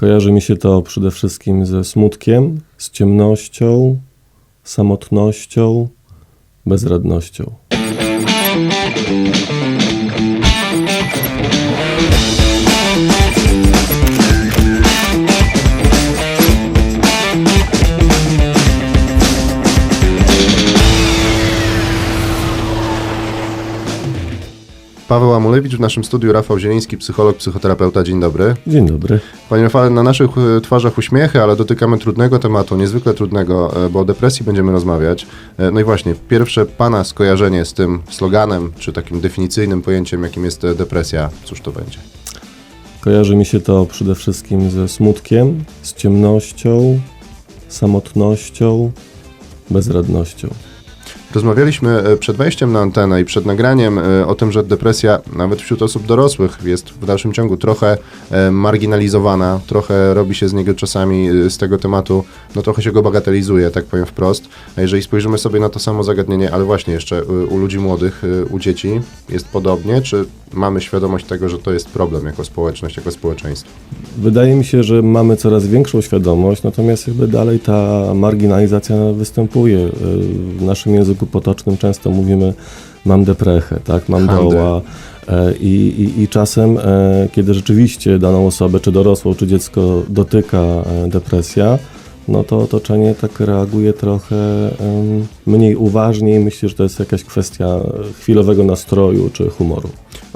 Kojarzy mi się to przede wszystkim ze smutkiem, z ciemnością, samotnością, bezradnością. Paweł Amulewicz w naszym studiu, Rafał Zieliński, psycholog, psychoterapeuta. Dzień dobry. Dzień dobry. Panie Rafale, na naszych e, twarzach uśmiechy, ale dotykamy trudnego tematu, niezwykle trudnego, e, bo o depresji będziemy rozmawiać. E, No i właśnie, pierwsze Pana skojarzenie z tym sloganem, czy takim definicyjnym pojęciem, jakim jest depresja, cóż to będzie? Kojarzy mi się to przede wszystkim ze smutkiem, z ciemnością, samotnością, bezradnością. Rozmawialiśmy e, przed wejściem na antenę i przed nagraniem e, o tym, że depresja nawet wśród osób dorosłych jest w dalszym ciągu trochę e, marginalizowana, trochę robi się z niego czasami, z tego tematu, no trochę się go bagatelizuje, tak powiem wprost. A jeżeli spojrzymy sobie na to samo zagadnienie, ale właśnie jeszcze u ludzi młodych, u dzieci, jest podobnie, czy mamy świadomość tego, że to jest problem jako społeczność, jako społeczeństwo? Wydaje mi się, że mamy coraz większą świadomość, natomiast jakby dalej ta marginalizacja występuje. W naszym języku potocznym często mówimy mam deprechę, tak, mam Handel. doła. E, I, i, I czasem, e, kiedy rzeczywiście daną osobę, czy dorosłą, czy dziecko dotyka e, depresja, no to otoczenie tak reaguje trochę mniej uważnie i myślę, że to jest jakaś kwestia chwilowego nastroju czy humoru.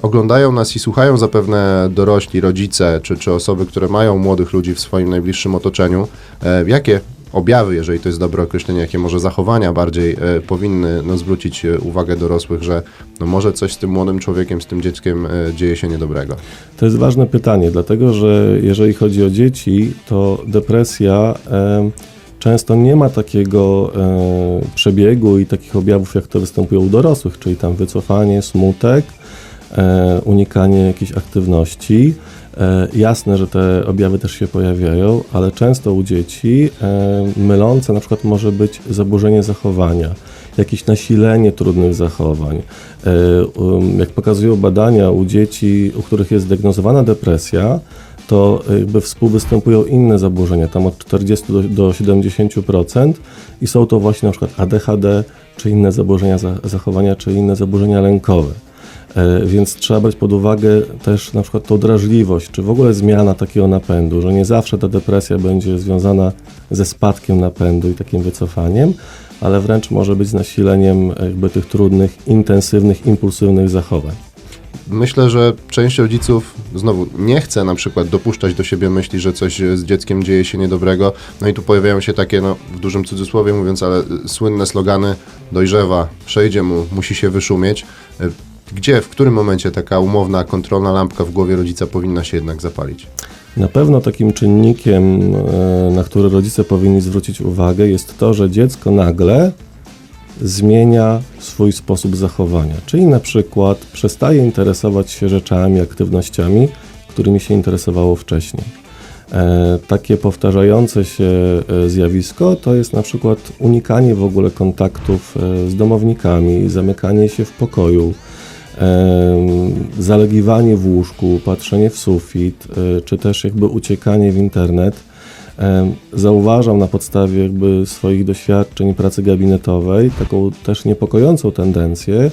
Oglądają nas i słuchają zapewne dorośli, rodzice, czy, czy osoby, które mają młodych ludzi w swoim najbliższym otoczeniu. Jakie objawy, jeżeli to jest dobre określenie, jakie może zachowania bardziej e, powinny no, zwrócić e, uwagę dorosłych, że no, może coś z tym młodym człowiekiem, z tym dzieckiem e, dzieje się niedobrego? To jest ważne pytanie, dlatego że jeżeli chodzi o dzieci, to depresja em, często nie ma takiego e, przebiegu i takich objawów, jak to występuje u dorosłych, czyli tam wycofanie, smutek, e, unikanie jakiejś aktywności. E, jasne, że te objawy też się pojawiają, ale często u dzieci e, mylące na przykład może być zaburzenie zachowania, jakieś nasilenie trudnych zachowań. E, um, Jak pokazują badania u dzieci, u których jest zdiagnozowana depresja, to jakby współwystępują inne zaburzenia, tam od 40 do, do 70% i są to właśnie na przykład ADHD, czy inne zaburzenia za, zachowania, czy inne zaburzenia lękowe. E, Więc trzeba brać pod uwagę też na przykład tą drażliwość, czy w ogóle zmiana takiego napędu, że nie zawsze ta depresja będzie związana ze spadkiem napędu i takim wycofaniem, ale wręcz może być nasileniem jakby tych trudnych, intensywnych, impulsywnych zachowań. Myślę, że część rodziców znowu nie chce na przykład dopuszczać do siebie myśli, że coś e, z dzieckiem dzieje się niedobrego. No i tu pojawiają się takie, no w dużym cudzysłowie mówiąc, ale e, słynne slogany dojrzewa, przejdzie mu, musi się wyszumieć. Gdzie, w którym momencie taka umowna, kontrolna lampka w głowie rodzica powinna się jednak zapalić? Na pewno takim czynnikiem, e, na który rodzice powinni zwrócić uwagę, jest to, że dziecko nagle zmienia swój sposób zachowania. Czyli na przykład przestaje interesować się rzeczami, aktywnościami, którymi się interesowało wcześniej. E, takie powtarzające się e, zjawisko to jest na przykład unikanie w ogóle kontaktów z domownikami, zamykanie się w pokoju, zalegiwanie w łóżku, patrzenie w sufit, e, czy też jakby uciekanie w internet. Zauważam na podstawie jakby swoich doświadczeń pracy gabinetowej taką też niepokojącą tendencję,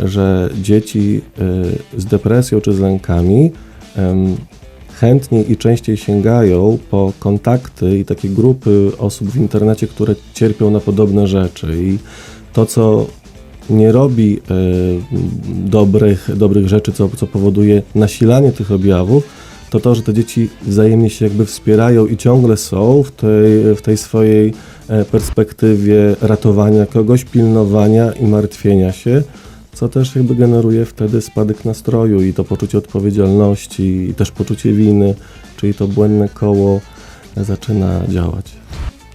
że dzieci e, z depresją czy z lękami chętniej i częściej sięgają po kontakty i takie grupy osób w internecie, które cierpią na podobne rzeczy. I to, co nie robi e, dobrych, dobrych rzeczy, co, co powoduje nasilanie tych objawów, to to, że te dzieci wzajemnie się jakby wspierają i ciągle są w tej, w tej swojej e, perspektywie ratowania kogoś, pilnowania i martwienia się, co też jakby generuje wtedy spadek nastroju i to poczucie odpowiedzialności i też poczucie winy, czyli to błędne koło zaczyna działać.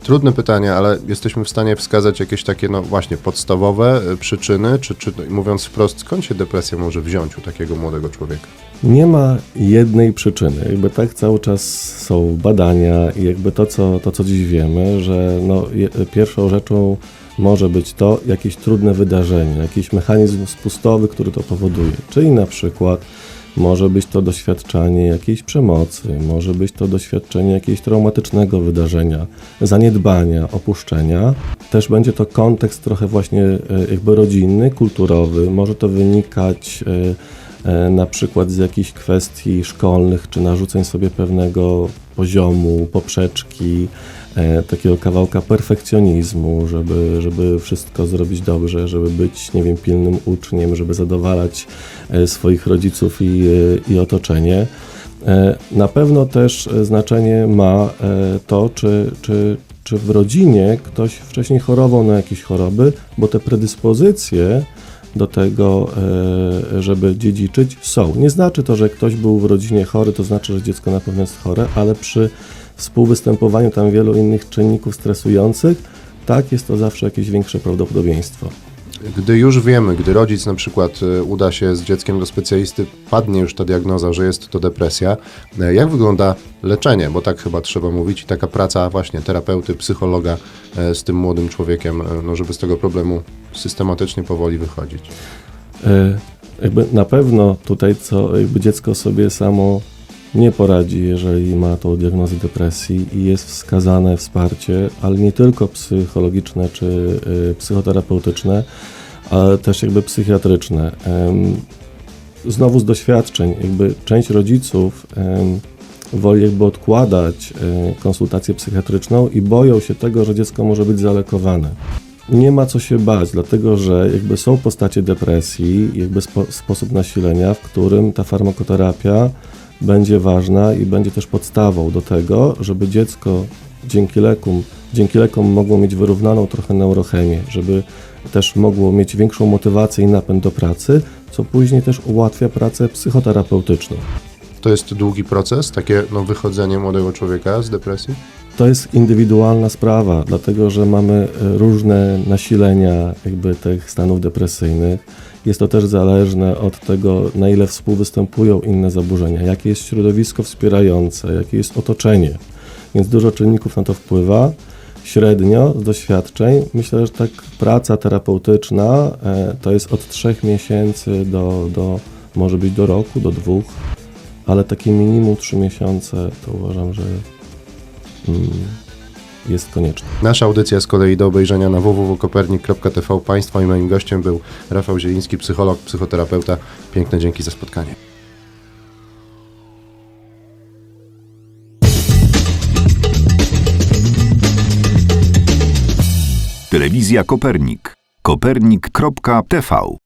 Trudne pytanie, ale jesteśmy w stanie wskazać jakieś takie, no właśnie, podstawowe e, przyczyny, czy, czy mówiąc wprost, skąd się depresja może wziąć u takiego młodego człowieka? Nie ma jednej przyczyny. Jakby tak cały czas są badania i jakby to, co, to, co dziś wiemy, że no, je, pierwszą rzeczą może być to jakieś trudne wydarzenie, jakiś mechanizm spustowy, który to powoduje. Czyli na przykład Może być to doświadczanie jakiejś przemocy, może być to doświadczenie jakiegoś traumatycznego wydarzenia, zaniedbania, opuszczenia. Też będzie to kontekst trochę właśnie e, jakby rodzinny, kulturowy. Może to wynikać e, e, na przykład z jakichś kwestii szkolnych, czy narzuceń sobie pewnego poziomu, poprzeczki, e, takiego kawałka perfekcjonizmu, żeby, żeby wszystko zrobić dobrze, żeby być, nie wiem, pilnym uczniem, żeby zadowalać e, swoich rodziców i, e, i otoczenie. Na pewno też znaczenie ma to, czy, czy, czy w rodzinie ktoś wcześniej chorował na jakieś choroby, bo te predyspozycje do tego, e, żeby dziedziczyć, są. Nie znaczy to, że ktoś był w rodzinie chory, to znaczy, że dziecko na pewno jest chore, ale przy współwystępowaniu tam wielu innych czynników stresujących, tak jest to zawsze jakieś większe prawdopodobieństwo. Gdy już wiemy, gdy rodzic na przykład e, uda się z dzieckiem do specjalisty, padnie już ta diagnoza, że jest to depresja, e, jak wygląda leczenie? Bo tak chyba trzeba mówić i taka praca właśnie terapeuty, psychologa e, z tym młodym człowiekiem, no żeby z tego problemu systematycznie powoli wychodzić. Jakby na pewno tutaj co jakby dziecko sobie samo nie poradzi, jeżeli ma tą diagnozę depresji i jest wskazane wsparcie, ale nie tylko psychologiczne czy y, psychoterapeutyczne, ale też jakby psychiatryczne. Znowu z doświadczeń, jakby część rodziców woli jakby odkładać y, konsultację psychiatryczną i boją się tego, że dziecko może być zalekowane. Nie ma co się bać, dlatego że jakby są postacie depresji, jakby spo, sposób nasilenia, w którym ta farmakoterapia będzie ważna i będzie też podstawą do tego, żeby dziecko dzięki lekom, dzięki lekom mogło mieć wyrównaną trochę neurochemię, żeby też mogło mieć większą motywację i napęd do pracy, co później też ułatwia pracę psychoterapeutyczną. To jest długi proces, takie no, wychodzenie młodego człowieka z depresji? To jest indywidualna sprawa, dlatego że mamy e, różne nasilenia jakby tych stanów depresyjnych. Jest to też zależne od tego, na ile współwystępują inne zaburzenia, jakie jest środowisko wspierające, jakie jest otoczenie. Więc dużo czynników na to wpływa. Średnio z doświadczeń myślę, że tak praca terapeutyczna e, to jest od trzech miesięcy do, do może być do roku, do dwóch, ale takie minimum trzy miesiące to uważam, że mm, jest konieczne. Nasza audycja z kolei do obejrzenia na www.kopernik.tv. Państwa i moim gościem był Rafał Zieliński, psycholog, psychoterapeuta. Piękne dzięki za spotkanie. Telewizja Kopernik. Kopernik.tv